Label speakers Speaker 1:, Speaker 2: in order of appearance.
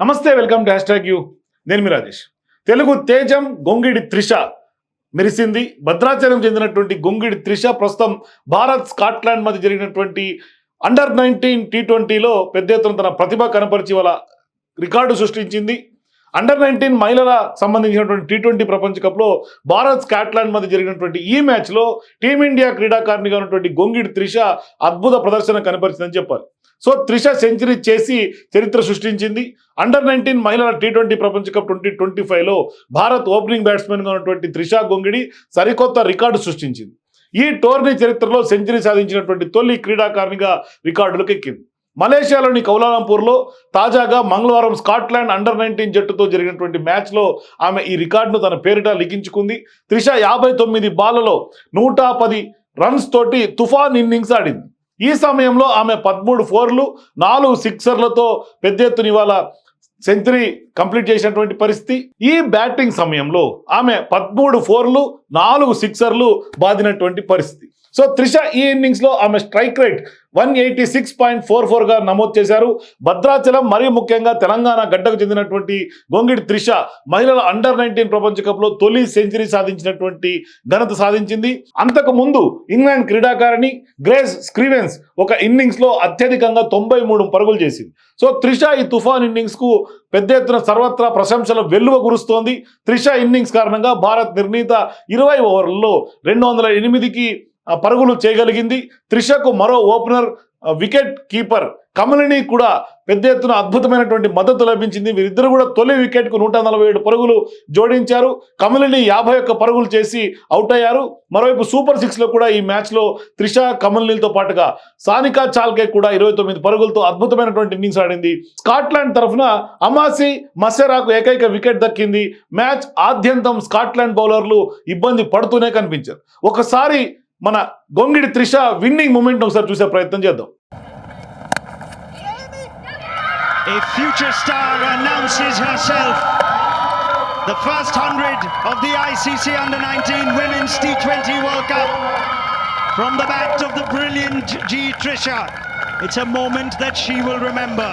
Speaker 1: నమస్తే welcome to hashtag U. నేను మీ రాజేష్. తెలుగు తేజం గొంగిడి త్రిష మెరిసింది. భద్రాచలం చెందినటువంటి గొంగిడి త్రిష ప్రస్తుతం భారత్ స్కాట్లాండ్ మధ్య జరిగినటువంటి అండర్ నైన్టీన్ టీ ట్వంటీలో పెద్ద ఎత్తున తన ప్రతిభ కనపరిచి వాళ్ళ రికార్డు సృష్టించింది. అండర్ నైన్టీన్ మహిళల సంబంధించినటువంటి టీ ట్వంటీ ప్రపంచ కప్లో భారత్ స్కాట్లాండ్ మధ్య జరిగినటువంటి ఈ మ్యాచ్లో టీమిండియా క్రీడాకారిణిగా ఉన్నటువంటి గొంగిడి త్రిష అద్భుత ప్రదర్శన కనపరిచిందని చెప్పాలి. సో త్రిష సెంచరీ చేసి చరిత్ర సృష్టించింది. అండర్ నైన్టీన్ మహిళల టీ ట్వంటీ ప్రపంచ కప్ ట్వంటీ ట్వంటీ ఫైవ్లో భారత్ ఓపెనింగ్ బ్యాట్స్మెన్గా ఉన్నటువంటి త్రిష గొంగిడి సరికొత్త రికార్డు సృష్టించింది. ఈ టోర్నీ చరిత్రలో సెంచరీ సాధించినటువంటి తొలి క్రీడాకారిణిగా రికార్డులకు ఎక్కింది. మలేషియాలోని కౌలాలంపూర్లో తాజాగా మంగళవారం స్కాట్లాండ్ అండర్ నైన్టీన్ జట్టుతో జరిగినటువంటి మ్యాచ్లో ఆమె ఈ రికార్డును తన పేరిట లిఖించుకుంది. త్రిష యాభై తొమ్మిది బాలలో నూట పది రన్స్ తోటి తుఫాన్ ఇన్నింగ్స్ ఆడింది. ఈ సమయంలో ఆమె పదమూడు ఫోర్లు నాలుగు సిక్సర్లతో పెద్ద ఎత్తున ఇవాళ సెంచరీ కంప్లీట్ చేసినటువంటి పరిస్థితి. ఈ బ్యాటింగ్ సమయంలో ఆమె పదమూడు ఫోర్లు నాలుగు సిక్సర్లు బాదినటువంటి పరిస్థితి. సో త్రిష ఈ ఇన్నింగ్స్లో ఆమె strike rate one eighty six point four ఫోర్గా నమోదు చేశారు. భద్రాచలం మరీ ముఖ్యంగా తెలంగాణ గడ్డకు చెందినటువంటి గొంగిడి త్రిష మహిళల అండర్ నైన్టీన్ ప్రపంచ కప్లో తొలి సెంచరీ సాధించినటువంటి ఘనత సాధించింది. అంతకు ముందు ఇంగ్లాండ్ క్రీడాకారిణి గ్రేస్ స్క్రీవెన్స్ ఒక ఇన్నింగ్స్లో అత్యధికంగా తొంభై మూడు పరుగులు చేసింది. సో త్రిష ఈ తుఫాన్ ఇన్నింగ్స్కు పెద్ద ఎత్తున సర్వత్రా ప్రశంసల వెల్లువ కురుస్తోంది. త్రిష ఇన్నింగ్స్ కారణంగా భారత్ నిర్ణీత ఇరవై ఓవర్లలో రెండు వందల ఎనిమిదికి పరుగులు చేయగలిగింది. త్రిషకు మరో ఓపెనర్ వికెట్ కీపర్ కమలిని కూడా పెద్ద ఎత్తున అద్భుతమైనటువంటి మద్దతు లభించింది. వీరిద్దరు కూడా తొలి వికెట్కు నూట నలభై ఏడు పరుగులు జోడించారు. కమలిని యాభై ఒక్క పరుగులు చేసి అవుట్ అయ్యారు. మరోవైపు సూపర్ సిక్స్లో కూడా ఈ మ్యాచ్లో త్రిష కమలినితో పాటుగా సానికా చాల్కే కూడా ఇరవై తొమ్మిది పరుగులతో అద్భుతమైనటువంటి ఇన్నింగ్స్ ఆడింది. స్కాట్లాండ్ తరఫున అమాసి మసెరాకు ఏకైక వికెట్ దక్కింది. మ్యాచ్ ఆద్యంతం స్కాట్లాండ్ బౌలర్లు ఇబ్బంది పడుతూనే కనిపించారు. ఒకసారి మన గొంగిడి త్రిష విన్నింగ్ మూమెంట్ ఒకసారి చూసే ప్రయత్నం చేద్దాం
Speaker 2: A future star announces herself. The first hundred of the ICC Under 19 Women's T20 World Cup. From the bat of the brilliant G. Trisha. It's a moment that she will remember.